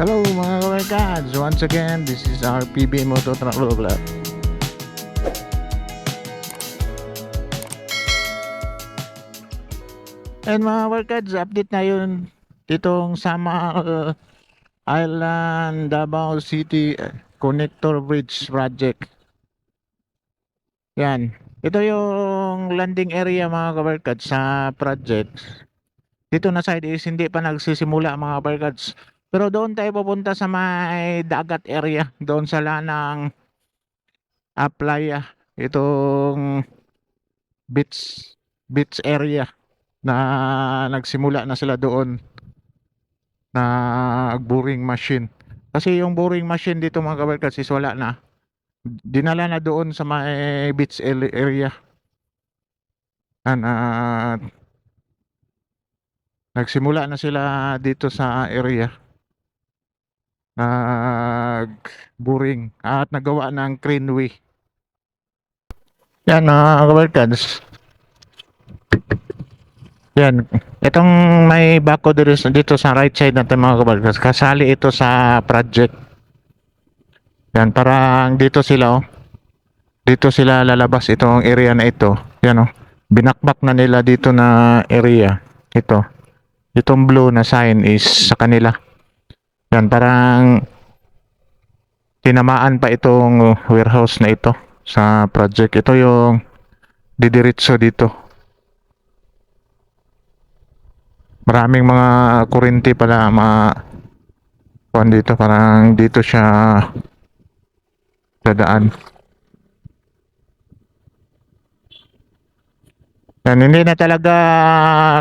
Hello mga kabarkads! Once again, this is our PB Moto Travel Club. And mga kabarkads, update na yun ditong Samal Island Davao City eh, Connector Bridge Project. Yan. Ito yung landing area mga kabarkads sa project. Dito na side is hindi pa nagsisimula mga kabarkads. Pero doon tayo pupunta sa may dagat area. Doon sa lanang uh, playa. Itong beach, beach area na nagsimula na sila doon na boring machine. Kasi yung boring machine dito mga kabarkads is wala na. Dinala na doon sa may beach area. And, uh, nagsimula na sila dito sa area. Nag-boring at nagawa ng craneway. Yan mga kabarkads. Yan. Itong may bako dito sa right side natin mga kabarkads. Kasali ito sa project. Yan. Parang dito sila oh. Dito sila lalabas itong area na ito. Yan oh. Binakbak na nila dito na area. Ito. Itong blue na sign is sa kanila. Yan. Parang tinamaan pa itong warehouse na ito sa project. Ito yung didiritso dito. Maraming mga kurente pala mga kuan dito parang dito siya dadaan. Yan, hindi na talaga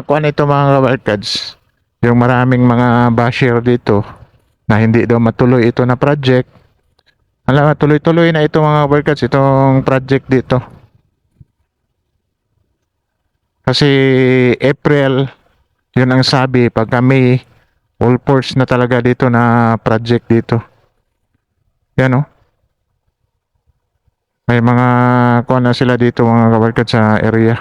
kuan ito mga kabarkads. Yung maraming mga basher dito na hindi daw matuloy ito na project. Alam, tuloy-tuloy na ito mga kabarkads, itong project dito. Kasi April, yun ang sabi, pag kami all force na talaga dito na project dito. Yan oh. May mga kuha na sila dito mga kabarkad sa area.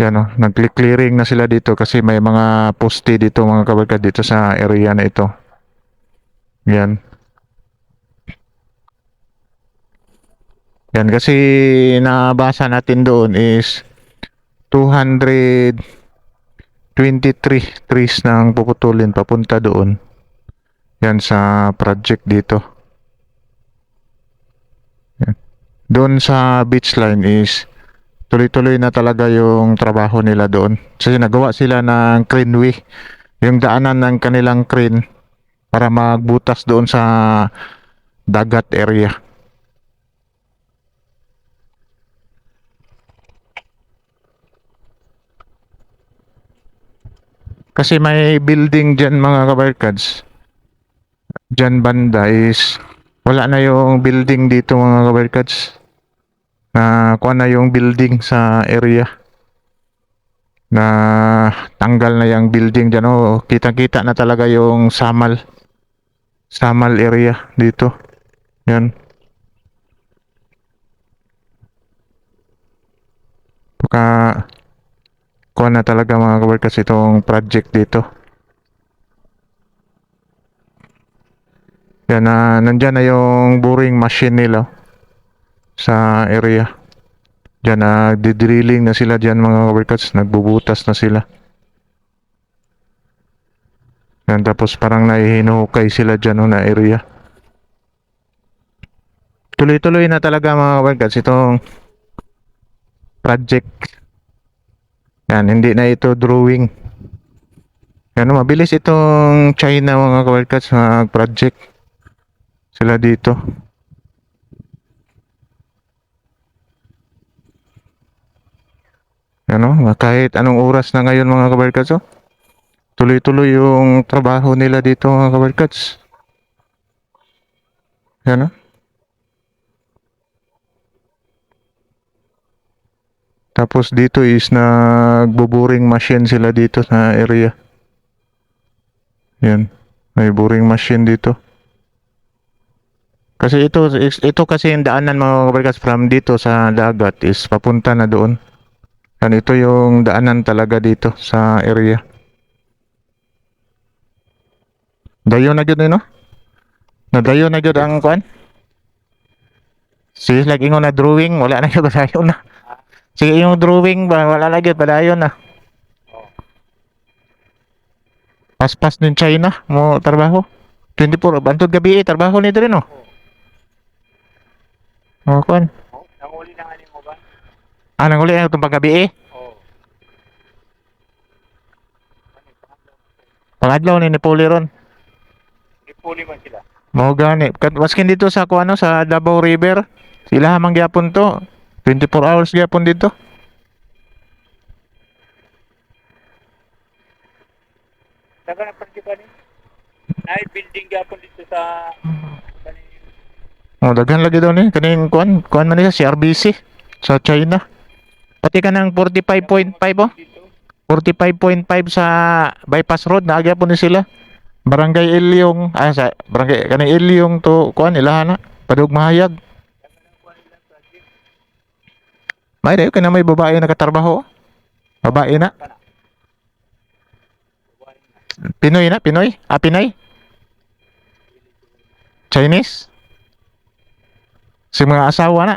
Yan oh, nag-clearing na sila dito kasi may mga poste dito mga kabarkad dito sa area na ito. Yan. Yan kasi nabasa natin doon is 223 trees nang puputulin papunta doon. Yan sa project dito. Yan. Doon sa beach line is tuloy-tuloy na talaga yung trabaho nila doon. Kasi nagawa sila ng craneway. Yung daanan ng kanilang crane para magbutas doon sa dagat area. Kasi may building dyan mga kabarkads. Dyan banda is wala na yung building dito mga kabarkads. Na kuha na yung building sa area. Na tanggal na yung building dyan. Oh, kitang-kita na talaga yung Samal. Samal area dito. Yan. Baka kuha na talaga mga kabarkas itong project dito. Yan na nandyan na yung boring machine nila sa area. Diyan na didrilling na sila diyan mga kabarkas, nagbubutas na sila. Yan tapos parang naihinukay sila diyan no, na area. Tuloy-tuloy na talaga mga kabarkas itong project yan, hindi na ito drawing. Yan, mabilis itong China mga kabarkats mag-project. Sila dito. Ano, kahit anong oras na ngayon mga kabarkats, oh. Tuloy-tuloy yung trabaho nila dito mga kabarkats. Yan, oh. Tapos dito is nagbo-boring machine sila dito sa area. Yan. May boring machine dito. Kasi ito ito kasi yung daanan mga kabarkas from dito sa dagat is papunta na doon. Yan ito yung daanan talaga dito sa area. Dayo na gyud no? Nadayo na gyud ang kuan. Sige, lagi ko na drawing, wala na gyud padayon na. Sige, yung drawing ba, wala na gyud padayon na. Paspas din China mo trabaho. 24 bantod gabi eh, trabaho ni dire no. Oh, kuan. Oh, nanguli na nga ni mo ba? Ah, nanguli ang itong paggabi eh. Oo. Pangadlaw ni Napoli ron. Ipuli man sila. Mao gani. Maskin dito sa kuano sa Davao River. Sila hamang gyapon to. 24 hours gyapon dito. Saka na pati ba ni? Ay, building gapon dito sa... Oh, daghan lagi daw ni kaning kuan, kuan man niya si RBC sa China. Pati ka ng 45.5 oh. dito. 45.5 sa bypass road na gyapon ni sila. Barangay Ilyong, ah sa barangay kaning Ilyong to kuan ilaha na padug mahayag. May dayo kana may babae nakatrabaho. Babae na. Pinoy na, Pinoy? Ah, Pinay? Chinese? Si mga asawa na.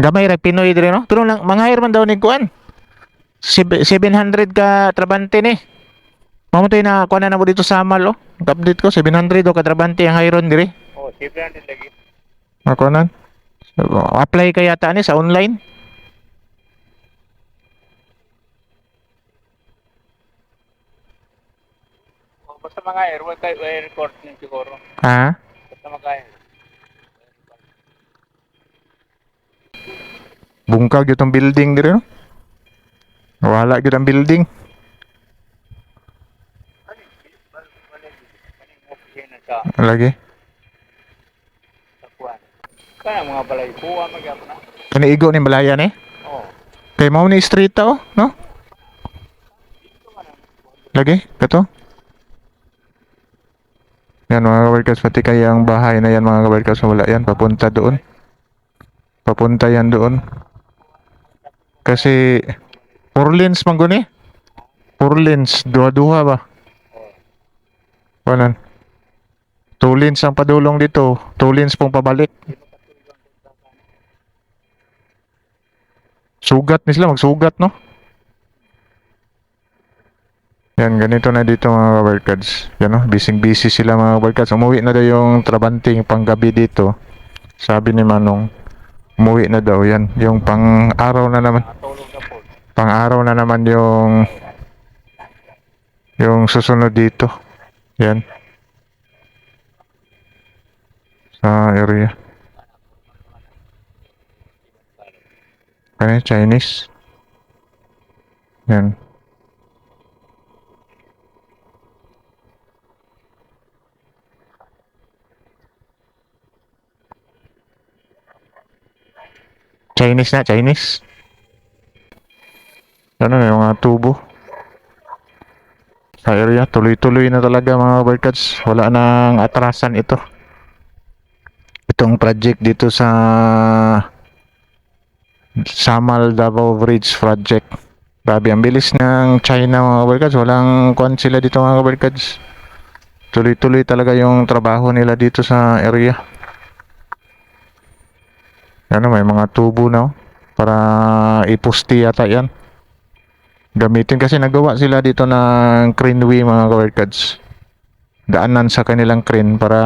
Gamay ra Pinoy dire no. Pero lang mga man daw ni kuan. Sib- 700 ka trabante ni. Mamatay na kuan na mo dito sa Amal oh. Update ko 700 o ka trabante ang hiron dire. Oh, 700 lagi. Ako nan. So, apply ka yata ni sa online. Oh, basta mga air, wag kayo air record niyo siguro. Ha? Basta mga air. Bungkag gyud ang building dire no. Wala gyud ang building. Lagi. Kana mga balay kuha magyapon na. Kani igo ni Malaya ni. Oh. Kay mao ni street ta oh, no? Lagi, kato. Yan mga kabarkas, pati kaya ang bahay na yan mga kabarkas, wala yan, papunta doon. Papunta yan doon. Kasi, four lanes man guni. Four lanes, duha-duha ba? Wanan. Two lanes ang padulong dito, two lanes pong pabalik. Sugat ni sila, magsugat no? Yan, ganito na dito mga kabarkads. Yan no, busy-busy sila mga kabarkads. Umuwi na daw yung trabanting panggabi dito. Sabi ni Manong, umuwi na daw yan. Yung pang-araw na naman. Po. Pang-araw na naman yung yung susunod dito. Yan. Sa area. Ano? Chinese? Yan. Chinese na, Chinese. Ano na yung mga tubo. Sa area, tuloy-tuloy na talaga mga barkads. Wala nang atrasan ito. Itong project dito sa Samal Davao Bridge Project. Grabe, ang bilis ng China mga barkads. Walang kuan sila dito mga barkads. Tuloy-tuloy talaga yung trabaho nila dito sa area. Ano, may mga tubo na oh, para ipusti yata yan. Gamitin kasi nagawa sila dito ng craneway mga kawerkads. Daanan sa kanilang crane para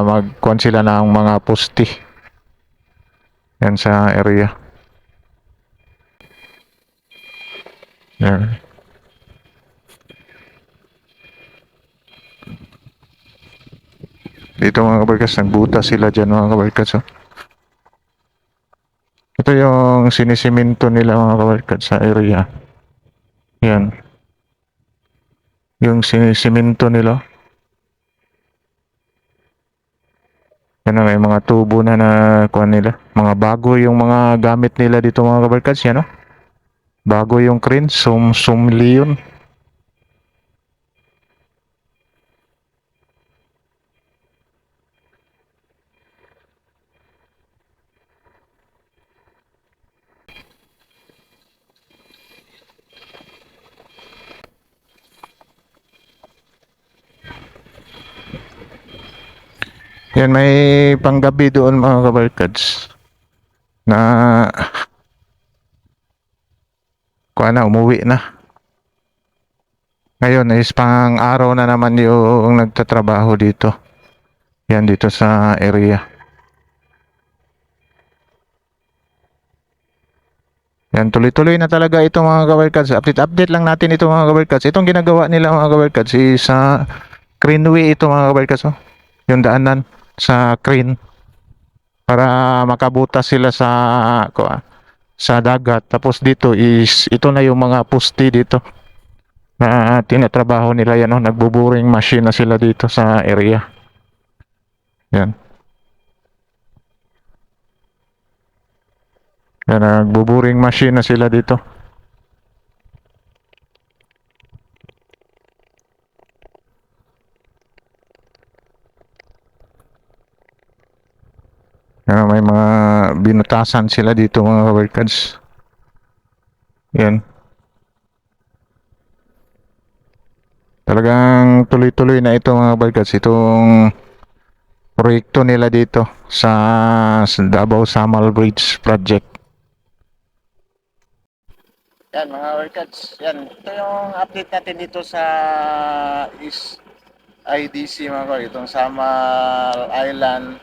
magkuhan sila ng mga posti. Yan sa area. Yan. Dito mga kabarkas, nagbuta sila dyan mga kabarkas. Oh. Yung sinisiminto nila mga kabarkas sa area. Yan. Yung sinisiminto nila. Yan na, may mga tubo na na kuha nila. Mga bago yung mga gamit nila dito mga kabarkads. Yan o. Bago yung crane. Sum, sumli yun. Yan, may panggabi doon mga kabarkads. Na kuha na, umuwi na. Ngayon is pang araw na naman yung nagtatrabaho dito. Yan dito sa area. Yan, tuloy-tuloy na talaga ito mga kabarkads. Update-update lang natin ito mga kabarkads. Itong ginagawa nila mga kabarkads is sa Greenway ito mga kabarkads. Oh. Yung daanan sa crane para makabutas sila sa kuha, sa dagat. Tapos dito is ito na yung mga pusti dito na tinatrabaho nila yan. Oh. Nagbuburing machine na sila dito sa area. Yan. Yan, nagbuburing machine na sila dito. Yan, may mga binutasan sila dito mga kabarkads. Yan. Talagang tuloy-tuloy na ito mga kabarkads. Itong proyekto nila dito sa, Davao Samal Bridge Project. Yan mga workers, yan. Ito yung update natin dito sa East IDC mga kor, itong Samal Island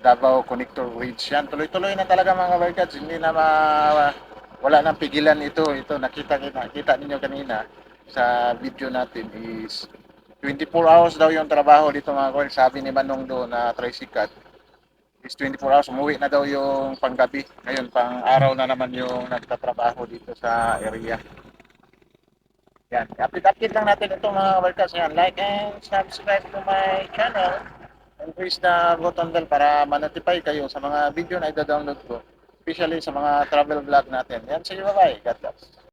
Davao Connector Bridge. Yan, tuloy-tuloy na talaga mga workers, hindi na ma wala nang pigilan ito. Ito nakita kita, kita ninyo kanina sa video natin is 24 hours daw yung trabaho dito mga kor. Sabi ni Manong do na tricycle is 24 hours. Umuwi na daw yung panggabi. Ngayon, pang araw na naman yung nagtatrabaho dito sa area. Yan. Update-update lang natin ito mga workers. Yan. Like and subscribe to my channel. And please na button bell para ma-notify kayo sa mga video na i-download ko. Especially sa mga travel vlog natin. Yan. Sige, bye-bye. God bless.